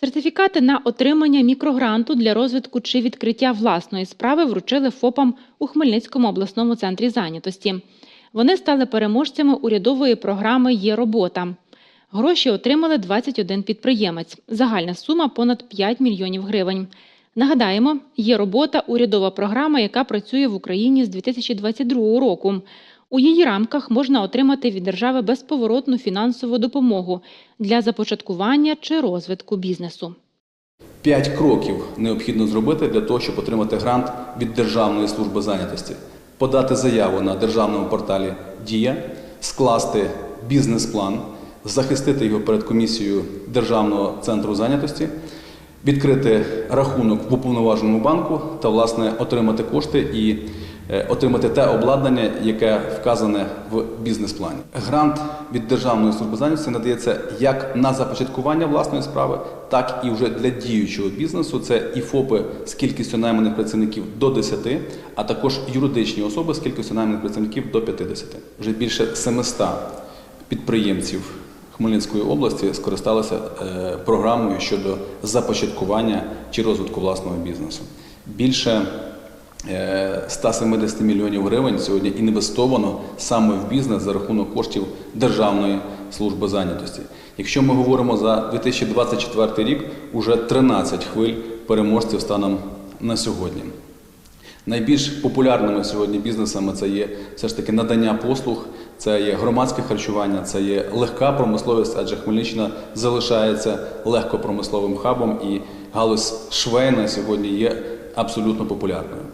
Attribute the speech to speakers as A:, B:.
A: Сертифікати на отримання мікрогранту для розвитку чи відкриття власної справи вручили ФОПам у Хмельницькому обласному центрі зайнятості. Вони стали переможцями урядової програми Є робота. Гроші отримали 21 підприємець. Загальна сума понад 5 мільйонів гривень. Нагадаємо, є робота урядова програма, яка працює в Україні з 2022 року. У її рамках можна отримати від держави безповоротну фінансову допомогу для започаткування чи розвитку бізнесу.
B: П'ять кроків необхідно зробити для того, щоб отримати грант від Державної служби зайнятості. Подати заяву на державному порталі Дія, скласти бізнес-план, захистити його перед комісією Державного центру зайнятості, відкрити рахунок в уповноваженому банку та, власне, отримати кошти і отримати те обладнання, яке вказане в бізнес-плані. Грант від Державної служби зайнятості надається як на започаткування власної справи, так і вже для діючого бізнесу. Це і ФОПи з кількістю найманих працівників до 10, а також юридичні особи з кількістю найманих працівників до 50. Вже більше 700 підприємців Хмельницької області скористалися е, програмою щодо започаткування чи розвитку власного бізнесу. Більше е, 170 мільйонів гривень сьогодні інвестовано саме в бізнес за рахунок коштів Державної служби зайнятості. Якщо ми говоримо за 2024 рік, уже 13 хвиль переможців станом на сьогодні. Найбільш популярними сьогодні бізнесами це є все ж таки надання послуг, це є громадське харчування, це є легка промисловість, адже Хмельниччина залишається легкопромисловим хабом і галузь швейна сьогодні є абсолютно популярною.